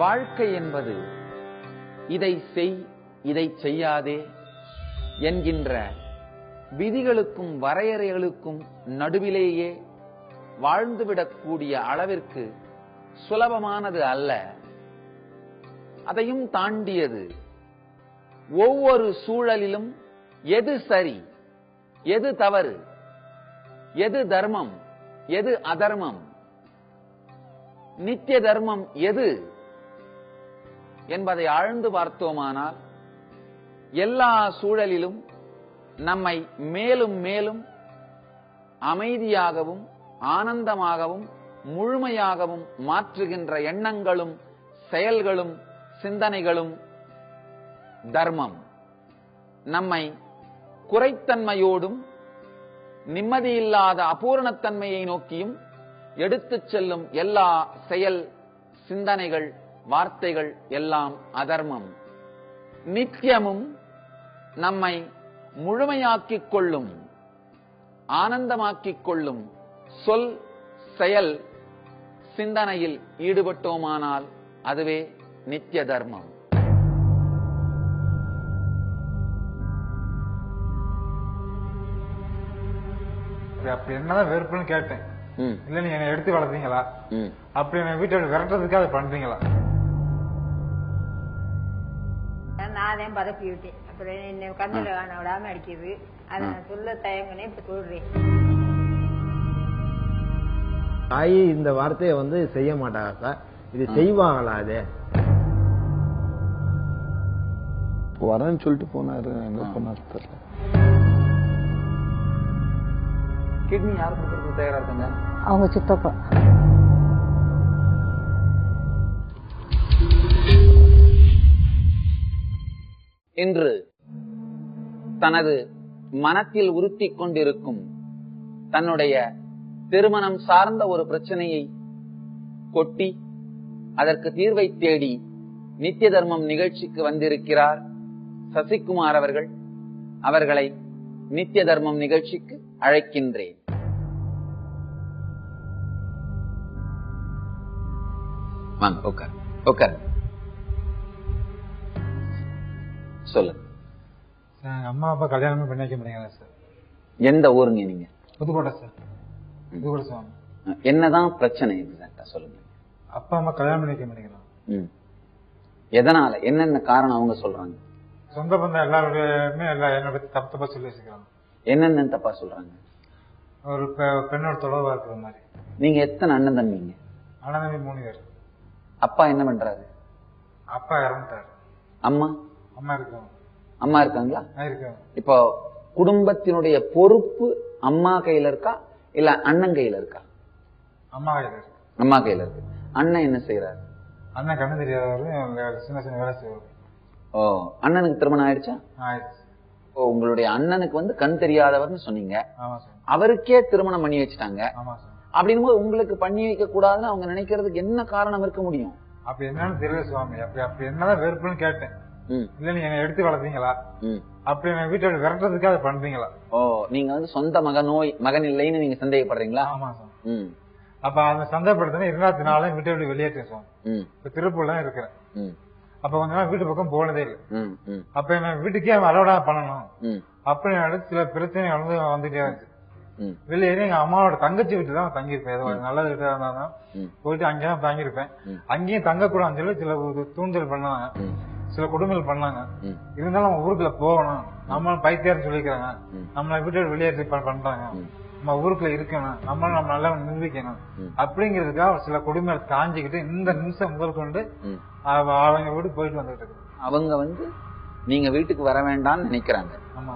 வாழ்க்கை என்பது இதை செய் இதை செய்யாதே என்கின்ற விதிகளுக்கும் வரையறைகளுக்கும் நடுவிலேயே வாழ்ந்துவிடக்கூடிய அளவிற்கு சுலபமானது அல்ல. அதையும் தாண்டியது ஒவ்வொரு சூழலிலும் எது சரி எது தவறு எது தர்மம் எது அதர்மம் நித்திய தர்மம் எது என்பதை ஆழ்ந்து பார்த்தோமானால் எல்லா சூழலிலும் நம்மை மேலும் மேலும் அமைதியாகவும் ஆனந்தமாகவும் முழுமையாகவும் மாற்றுகின்ற எண்ணங்களும் செயல்களும் சிந்தனைகளும் தர்மம். நம்மை குறைத்தன்மையோடும் நிம்மதியில்லாத அபூரணத்தன்மையை நோக்கியும் எடுத்துச் செல்லும் எல்லா செயல் சிந்தனைகள் வார்த்தைகள் எல்லாம் அதர்மம். நித்தியமும் நம்மை முழுமையாக்கிக் கொள்ளும் ஆனந்தமாக்கிக் கொள்ளும் சொல் செயல் சிந்தனையில் ஈடுபட்டோமானால் அதுவே நித்திய தர்மம். அப்படி- என்னதான் வெறுப்புன்னு கேட்டேன். இல்ல நீங்க என்னை எடுத்து வளர்த்தீங்களா. அப்படி என்னை விட்டு விரட்டுறதுக்கு அதை பண்றீங்களா? நானே பதப்பி விட்டேன் அப்புறம் என்னை கண்ணில் காண விடாம அடிக்குது அதை நான் சொல்ல தயங்கினே இப்ப சொல்றேன் தாய் இந்த வார்த்தையை வந்து செய்ய மாட்டாங்க. சார் இது செய்வாங்களா அது? வரேன்னு சொல்லிட்டு போனாரு. எங்க போனாரு தெரியல. கிட்னி யார் கொடுக்கறதுக்கு தயாரா இருக்காங்க? அவங்க சித்தப்பா. என்று தனது மனத்தில் உறுத்தி கொண்டிருக்கும் தன்னுடைய திருமணம் சார்ந்த ஒரு பிரச்சனையை கொட்டி அதற்கு தீர்வை தேடி நித்திய தர்மம் நிகழ்ச்சிக்கு வந்திருக்கிறார் சசிகுமார் அவர்கள். அவர்களை நித்திய தர்மம் நிகழ்ச்சிக்கு அழைக்கின்றேன். வாங்க உட்கார் உட்கார் சொல்லுங்க சார், அம்மா அப்பா கல்யாணமே பண்ணி வைக்க மாட்டேங்கிறாங்க சார். எந்த ஊருங்க நீங்க? புதுக்கோட்டை சார். புதுக்கோட்டை சார் என்னதான் பிரச்சனை எக்ஸாக்டா சொல்லுங்க. அப்பா அம்மா கல்யாணம் பண்ணி வைக்க மாட்டேங்கிறாங்க ம். எதனால? என்னென்ன காரணம் அவங்க சொல்றாங்க? சொந்த பந்தம் எல்லாருமே எல்லா என்னை பத்தி தப்பு தப்பா சொல்லி வச்சுக்கிறாங்க என்னென்ன தப்பா சொல்றாங்க? ஒரு பெண்ணோட தொடர்பா இருக்கிற மாதிரி. நீங்க எத்தனை அண்ணன் தம்பிங்க அண்ணன் தம்பி மூணு பேர். அப்பா என்ன பண்றாரு? அப்பா இறந்துட்டாரு. அம்மா? அம்மா இருக்காங்க. அம்மா இருக்காங்களா? இப்போ குடும்பத்தினுடைய பொறுப்பு அம்மா கையில இருக்கா? இல்ல அண்ணன் கையில இருக்கா? அம்மா கையில இருக்கு. அம்மா கையில இருக்கு. அண்ணன் என்ன செய்யறாரு அண்ணன் கண்ணு தெரியாதவரு சின்ன சின்ன வேலை செய்வாரு. ஓ அண்ணனுக்கு திருமணம் ஆயிடுச்சா? ஆயிடுச்சு. ஓ உங்களுடைய அண்ணனுக்கு வந்து கண் தெரியாதவர்னு சொன்னீங்க. அவருக்கே திருமணம் பண்ணி வச்சுட்டாங்க. அப்படின்னும் போது உங்களுக்கு பண்ணி வைக்க கூடாதுன்னு அவங்க நினைக்கிறதுக்கு என்ன காரணம் இருக்க முடியும்? அப்படி என்னன்னு தெரியல சுவாமி. அப்படி அப்படி என்னதான் வெறுப்புன்னு கேட்டேன். இல்ல நீங்க என்னை எடுத்து வளர்த்தீங்களா. அப்படி என்னை வீட்டை விட்டு விரட்டுறதுக்கு அதை பண்றீங்களா? ஓ நீங்க வந்து சொந்த மகனோய் மகன் இல்லைன்னு நீங்க சந்தேகப்படுறீங்களா? ஆமா சார். அப்ப அந்த சந்தேகப்படுத்தினா இருபத்தி நாளையும் வீட்டை விட்டு வெளியேற்றேன் ம், இப்ப திருப்பூர்ல தான் இருக்கிறேன். அப்ப கொஞ்ச நாள் வீட்டு பக்கம் போனதே இல்லை. அப்ப என்ன வீட்டுக்கே அவன் அலோடா பண்ணணும். ம், அப்படி எனக்கு சில பிரச்சனை வந்து வந்துட்டே இருந்துச்சு. வெளியேறி எங்க அம்மாவோட தங்கச்சி வீட்டு தான் தங்கியிருப்பேன். ஏதோ நல்ல வீட்டா இருந்தாலும். போயிட்டு அங்கேயும் தங்கியிருப்பேன். அங்கேயும் தங்கக்கூடாதுன்னு சொல்லி சில தூண்டல் பண்ணாங்க சில கொடுமைகள் பண்ணாங்க. இருந்தாலும் நம்ம ஊருக்குள்ள போகணும். நம்ம பைத்தியார்னு சொல்லிக்கிறாங்க. நம்மளை விட்டு வெளியேற்றி பண்றாங்க. நம்ம ஊருக்குள்ள இருக்கணும். நம்மளும் நம்ம நல்லா நிரூபிக்கணும். அப்படிங்கிறதுக்காக சில கொடுமைகளை தாங்கிக்கிட்டு இந்த நிமிஷம் முதல் கொண்டு அவங்க வீடு போயிட்டு வந்துட்டு இருக்கு அவங்க வந்து நீங்க வீட்டுக்கு வர வேண்டாம்னு நினைக்கிறாங்க. ஆமா.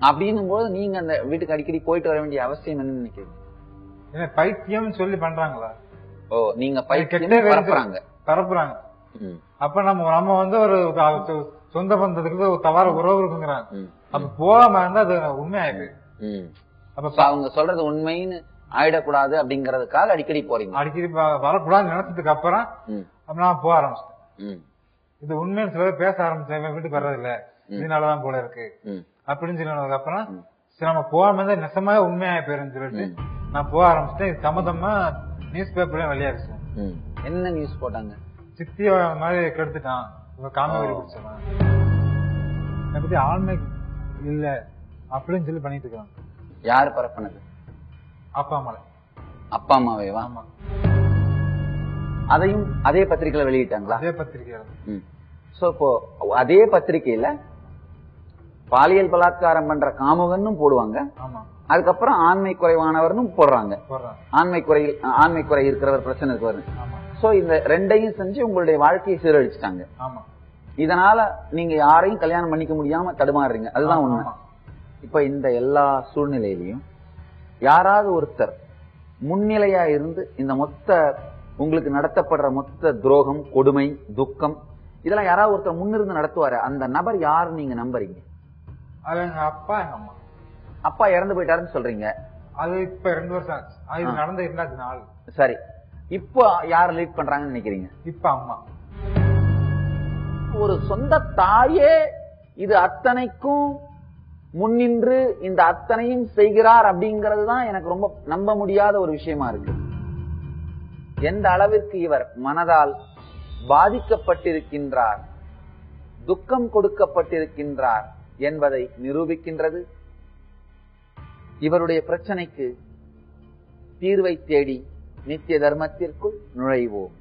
அப்படின்னும் போது நீங்க அந்த வீட்டுக்கு அடிக்கடி போயிட்டு வர வேண்டிய அவசியம் என்னன்னு நினைக்கிறீங்க? ஏன்னா பைத்தியம்னு சொல்லி பண்றாங்களா? ஓ நீங்க பைத்தியம் பேரு பரப்புறாங்க. பரப்புறாங்க. அப்ப நம்ம நம்ம வந்து ஒரு சொந்த பந்தத்துக்கு ஒரு தவற உறவு இருக்குங்கிறாங்க. அப்ப போகாம இருந்தா அது உண்மையாயிருக்கு. அப்ப அவங்க சொல்றது உண்மைன்னு ஆயிடக்கூடாது அப்படிங்கறதுக்காக அடிக்கடி போறீங்க. அடிக்கடி வ- வரக்கூடாதுன்னு நினைச்சதுக்கு அப்புறம் நான் போக ஆரம்பிச்சிட்டேன். இது உண்மைன்னு சில பேர் பேச ஆரம்பிச்சேன். வீட்டுக்கு வர்றது இல்ல இதனாலதான் போல இருக்கு. அப்படின்னு சொன்னதுக்கு அப்புறம் சரி நம்ம போகாம இருந்தா நெசமாவே உண்மையா போயிருன்னு சொல்லிட்டு. நான் போக ஆரம்பிச்சிட்டேன். இது சம்மந்தமா நியூஸ் பேப்பர்லயும் வெளியாச்சு. என்ன நியூஸ் போட்டாங்க? சித்திய மாதிரி கெடுத்துட்டான். இவ காம பிடிச்சவன் என்னை பத்தி ஆண்மை இல்ல. அப்படின்னு சொல்லி பண்ணிட்டு இருக்காங்க யார் பரப்புனது அப்பா அம்மால அப்பா அம்மாவேவா? ஆமா. அதையும் அதே பத்திரிக்கையில வெளியிட்டாங்களா? அதே பத்திரிகையாளர் ம். சோ இப்போ அதே பத்திரிக்கையில பாலியல் பலாத்காரம் பண்ற காமுகன்னும் போடுவாங்க. ஆமா. அதுக்கப்புறம் ஆண்மை குறைவானவர்னு போடுறாங்க. ஆண்மை குறை ஆண்மை குறை இருக்கிறவர் பிரச்சனை இருக்கிறவர் ஆமா. சோ இந்த ரெண்டையும் செஞ்சு உங்களுடைய வாழ்க்கையை சீரழிச்சிட்டாங்க. இதனால நீங்க யாரையும் கல்யாணம் பண்ணிக்க முடியாம தடுமாறுறீங்க. அதுதான் உண்மை. இப்ப இந்த எல்லா சூழ்நிலையிலையும் யாராவது ஒருத்தர் முன்னிலையா இருந்து இந்த மொத்த உங்களுக்கு நடத்தப்படுற மொத்த துரோகம் கொடுமை துக்கம் இதெல்லாம் யாராவது ஒருத்தர் முன்னிருந்து நடத்துவாரு. அந்த நபர் யாரு நீங்க நம்புறீங்க? அப்பா அம்மா. அப்பா இறந்து போயிட்டாருன்னு சொல்றீங்க. அது இப்ப ரெண்டு வருஷம் ஆச்சு. அது இது நடந்த இரண்டாவது நாள். சரி. இப்போ யார் லீட் பண்றாங்கன்னு நினைக்கிறீங்க? இப்ப அம்மா. ஒரு சொந்த தாயே இது அத்தனைக்கும் முன்னின்று இந்த அத்தனையும் செய்கிறார் அப்படிங்கிறது தான் எனக்கு ரொம்ப நம்ப முடியாத ஒரு விஷயமா இருக்கு. எந்த அளவிற்கு இவர் மனதால் பாதிக்கப்பட்டிருக்கின்றார் துக்கம் கொடுக்கப்பட்டிருக்கின்றார் என்பதை நிரூபிக்கின்றது. இவருடைய பிரச்சனைக்கு தீர்வை தேடி நித்திய தர்மத்திற்குள் நுழைவோம்.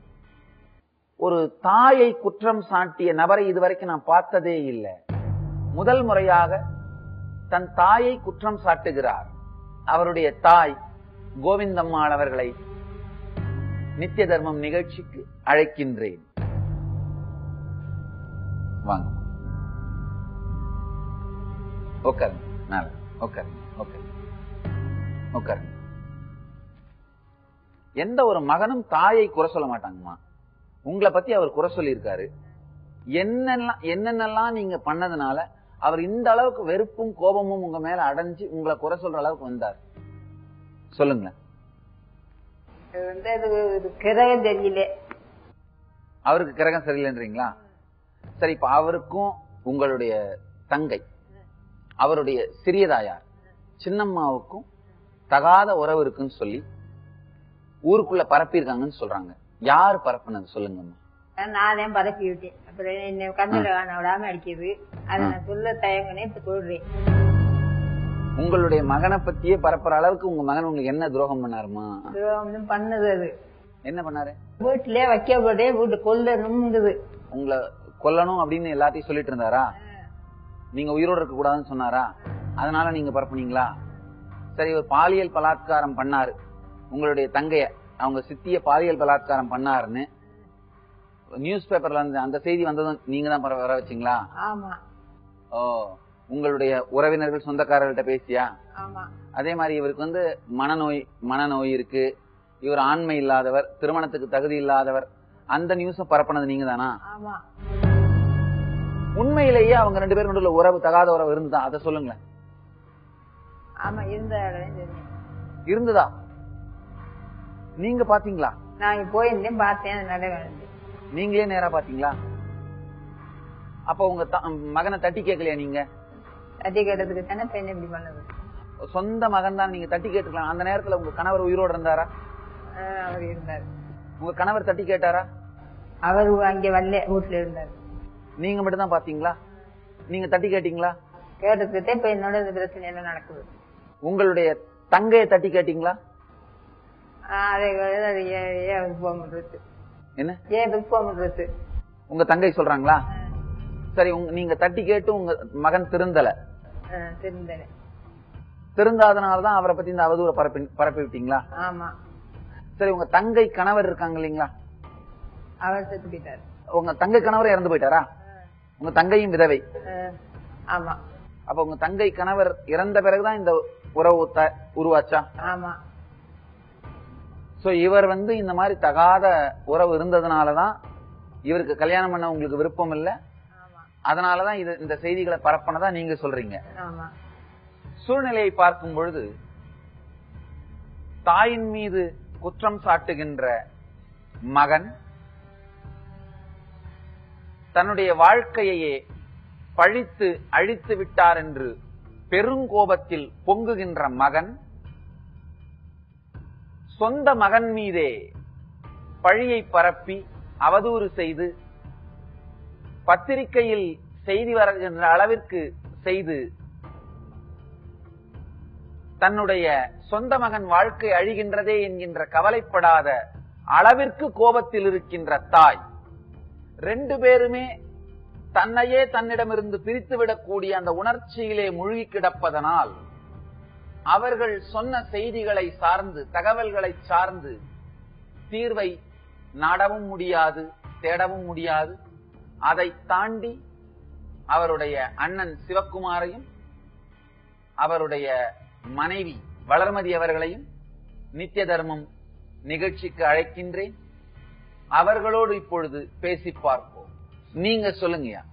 ஒரு தாயை குற்றம் சாட்டிய நபரை இதுவரைக்கும் நான் பார்த்ததே இல்லை. முதல் முறையாக தன் தாயை குற்றம் சாட்டுகிறார். அவருடைய தாய் கோவிந்தம்மாள் அவர்களை நித்திய தர்மம் நிகழ்ச்சிக்கு அழைக்கின்றேன். வாங்க. உட்காருங்க. மேல உட்காருங்க. உட்காருங்க. உட்காருங்க. எந்த ஒரு மகனும் தாயை குறை சொல்ல மாட்டாங்கம்மா. உங்களை பத்தி அவர் குறை சொல்லியிருக்காரு. என்னெல்லாம் என்னென்னலாம் நீங்க பண்ணதுனால அவர் இந்த அளவுக்கு வெறுப்பும் கோபமும் உங்க மேல அடைஞ்சு உங்களை குறை சொல்ற அளவுக்கு வந்தார். இது கிரகம் தெரியல. அவருக்கு கிரகம் சரியில்லைன்றீங்களா? சரி இப்ப அவருக்கும் உங்களுடைய தங்கை அவருடைய சிறியதாயார் சின்னம்மாவுக்கும் தகாத உறவு இருக்குன்னு சொல்லி ஊருக்குள்ள பரப்பியிருக்காங்கன்னு சொல்றாங்க. யார் பரப்புனது சொல்லுங்கம்மா. நானே பதப்பி விட்டேன். அப்புறம் என்ன கண்ணுல காண விடாம அடிக்குது. அதை நான் சொல்ல தயங்கினே இப்ப சொல்றேன். உங்களுடைய மகனை பத்தியே பரப்புற அளவுக்கு உங்க மகன் உங்களுக்கு என்ன துரோகம் பண்ணாருமா துரோகம் பண்ணுது அது. என்ன பண்ணாரு? வீட்டுலயே வைக்கப்பட்டே வீட்டு கொல்லணுங்குது உங்களை கொல்லணும் அப்படின்னு எல்லாத்தையும் சொல்லிட்டு இருந்தாரா? நீங்க உயிரோட இருக்க கூடாதுன்னு சொன்னாரா? அதனால நீங்க பரப்புனீங்களா? சரி ஒரு பாலியல் பலாத்காரம் பண்ணாரு. உங்களுடைய தங்கைய அவங்க சித்திய பாலியல் பலாத்காரம் பண்ணாருன்னு நியூஸ் பேப்பர்ல வந்து அந்த செய்தி வந்ததும் நீங்க தான் வர வச்சீங்களா? ஆமா. ஓ உங்களுடைய உறவினர்கள் சொந்தக்காரர்கள்ட்ட பேசியா? ஆமா. அதே மாதிரி இவருக்கு வந்து மனநோய் மனநோய் இருக்கு. இவர் ஆண்மை இல்லாதவர் திருமணத்துக்கு தகுதி இல்லாதவர். அந்த நியூஸ பரப்புனது நீங்க தானா? உண்மையிலேயே அவங்க ரெண்டு பேரும் நடுவுல உறவு தகாத உறவு இருந்துதான் அதை சொல்லுங்களேன். ஆமா இருந்த இருந்ததா? நீங்க பாத்தீங்களா? நான் போயிருந்தேன் பார்த்தேன் அது நடக்க நீங்களே நேரா பாத்தீங்களா? அப்ப உங்க மகனை தட்டி கேட்கலையா நீங்க? தட்டி கேட்டதுக்கு தானே பெண் இப்படி பண்ணுது? சொந்த மகன் தான் நீங்க தட்டி கேட்டுக்கலாம். அந்த நேரத்துல உங்க கணவர் உயிரோட இருந்தாரா? அவர் இருந்தார். உங்க கணவர் தட்டி கேட்டாரா? அவர் அங்க வரல வீட்டுல இருந்தார். நீங்க மட்டும் தான் பாத்தீங்களா? நீங்க தட்டி கேட்டீங்களா? கேட்டதுக்கிட்டே இப்ப என்னோட பிரச்சனை எல்லாம் நடக்குது. உங்களுடைய தங்கைய தட்டி கேட்டீங்களா? அதை அது ஏன் என்ன? ஏன் விருப்பம்ன்றது உங்க தங்கை சொல்றாங்களா? சரி நீங்க தட்டி கேட்டு உங்க மகன் திருந்தல. ஆஹ் தெரிந்தேன் திருந்தாதனாலதான் அவரை பத்தி இந்த அவதூற பரப்பி பரப்பி விட்டீங்களா? ஆமா. சரி உங்க தங்கை கணவர் இருக்காங்க இல்லைங்களா? அவர் செத்து போயிட்டார். உங்க தங்கை கணவர் இறந்து போயிட்டாரா? உங்க தங்கையும் விதவை. ஆமா. அப்ப உங்க தங்கை கணவர் இறந்த பிறகுதான் இந்த உறவு உருவாச்சா? ஆமா. சோ இவர் வந்து இந்த மாதிரி தகாத உறவு இருந்ததுனாலதான் இவருக்கு கல்யாணம் பண்ண உங்களுக்கு விருப்பம் இல்ல. அதனாலதான் இது இந்த செய்திகளை பரப்பனதா நீங்க சொல்றீங்க. சூழ்நிலையை பார்க்கும் பொழுது தாயின் மீது குற்றம் சாட்டுகின்ற மகன் தன்னுடைய வாழ்க்கையையே பழித்து அழித்து விட்டார் என்று பெருங்கோபத்தில் பொங்குகின்ற மகன் சொந்த மகன் மீதே பழியை பரப்பி அவதூறு செய்து பத்திரிகையில் செய்தி வருகின்ற அளவிற்கு செய்து தன்னுடைய சொந்த மகன் வாழ்க்கை அழிகின்றதே என்கின்ற கவலைப்படாத அளவிற்கு கோபத்தில் இருக்கின்ற தாய் ரெண்டு பேருமே தன்னையே தன்னிடமிருந்து பிரித்துவிடக்கூடிய அந்த உணர்ச்சியிலே மூழ்கி கிடப்பதனால் அவர்கள் சொன்ன செய்திகளை சார்ந்து தகவல்களை சார்ந்து தீர்வை நாடவும் முடியாது தேடவும் முடியாது. அதை தாண்டி அவருடைய அண்ணன் சிவக்குமாரையும் அவருடைய மனைவி வளர்மதி அவர்களையும் நித்திய தர்மம் நிகழ்ச்சிக்கு அழைக்கின்றேன். அவர்களோடு இப்பொழுது பேசி பார்ப்போம். நீங்க சொல்லுங்க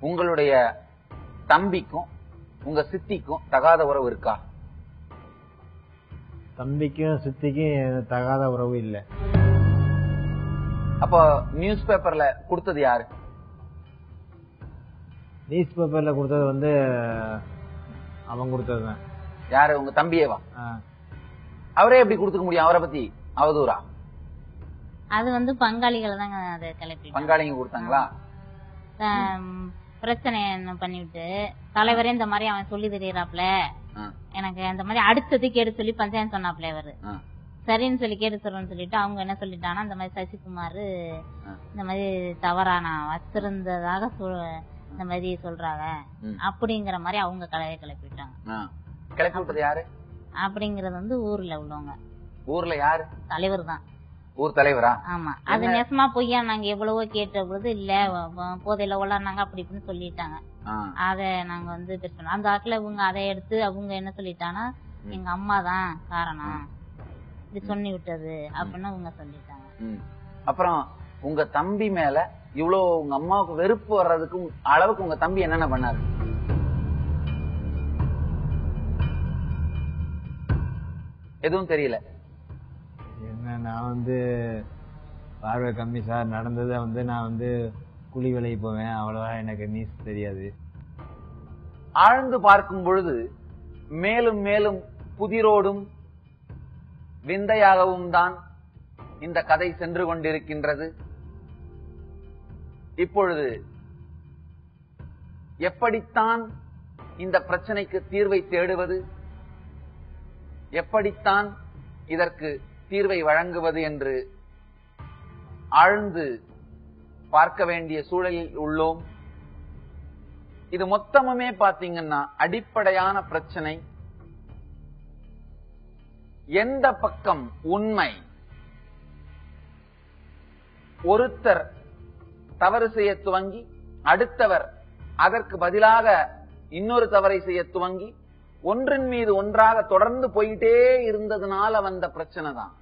உங்களுடைய தம்பிக்கும் உங்க சித்திக்கும் தகாத உறவு இருக்கா? தம்பிக்கும் சித்திக்கும் தகாத உறவு இல்ல. அப்போ நியூஸ் பேப்பர்ல கொடுத்தது யாரு? நியூஸ் பேப்பர்ல கொடுத்தது வந்து அவன் கொடுத்ததுதான். யாரு? உங்க தம்பியேவா. அவரே எப்படி கொடுத்துக்க முடியும் அவரை பத்தி? அவதூறா? அது வந்து பங்காளிகள் தாங்க அதை கிளப்பி பங்காளிங்க கொடுத்தாங்களா? பிரச்சனை என்ன பண்ணிவிட்டு தலைவரே இந்த மாதிரி அவன் சொல்லி தெரியறாப்ல எனக்கு அந்த மாதிரி அடுத்தது கேடு சொல்லி பஞ்சாயத்து சொன்னாப்ல அவரு ஆ, சரின்னு சொல்லி கேட்டு சொல்றேன்னு சொல்லிட்டு அவங்க என்ன சொல்லிட்டாங்கன்னா இந்த மாதிரி சசிகுமார். இந்த மாதிரி தவறா நான் வச்சிருந்ததாக இந்த மாதிரி சொல்றாங்க. அப்படிங்கிற மாதிரி அவங்க கலையை கிளப்பிட்டாங்க. கிளப்பி விட்டது யாரு? அப்படிங்கறது வந்து ஊர்ல உள்ளவங்க. ஊர்ல யாரு? தலைவர் தான். ஊர் தலைவரா? ஆமா. அது? நெசமா பொய்யா நாங்க எவ்வளவோ கேட்ட பொழுது இல்ல போதையில உள்ளானாங்க அப்படி இப்படின்னு சொல்லிட்டாங்க. அத நாங்க வந்து பேசணும் அந்த ஆட்ல இவங்க அதை எடுத்து அவங்க என்ன சொல்லிட்டாங்கன்னா ம். எங்க அம்மா தான் காரணம். இது சொல்லி விட்டது அப்படின்னு அவங்க சொல்லிட்டாங்க. ம். அப்புறம் உங்க தம்பி மேல இவ்வளவு உங்க அம்மாவுக்கு வெறுப்பு வர்றதுக்கு அளவுக்கு உங்க தம்பி என்னென்ன பண்ணாரு? எதுவும் தெரியல. என்ன நான் வந்து பார்வை கம்மி சார் நடந்ததை வந்து நான் வந்து குழி விலைக்கு போவேன். அவ்வளவா எனக்கு நியூஸ் தெரியாது. ஆழ்ந்து பார்க்கும் பொழுது மேலும் மேலும் புதிரோடும் விந்தையாகவும் தான் இந்த கதை சென்று கொண்டிருக்கின்றது. இப்பொழுது எப்படித்தான் இந்த பிரச்சனைக்கு தீர்வை தேடுவது? எப்படித்தான் இதற்கு தீர்வை வழங்குவது என்று ஆழ்ந்து பார்க்க வேண்டிய சூழலில் உள்ளோம். இது மொத்தமுமே பாத்தீங்கன்னா அடிப்படையான பிரச்சனை. எந்த பக்கம் உண்மை? ஒருத்தர் தவறு செய்ய துவங்கி அடுத்தவர் அதற்கு பதிலாக இன்னொரு தவறை செய்ய துவங்கி ஒன்றின் மீது ஒன்றாக தொடர்ந்து போயிட்டே இருந்ததுனால வந்த பிரச்சனை தான்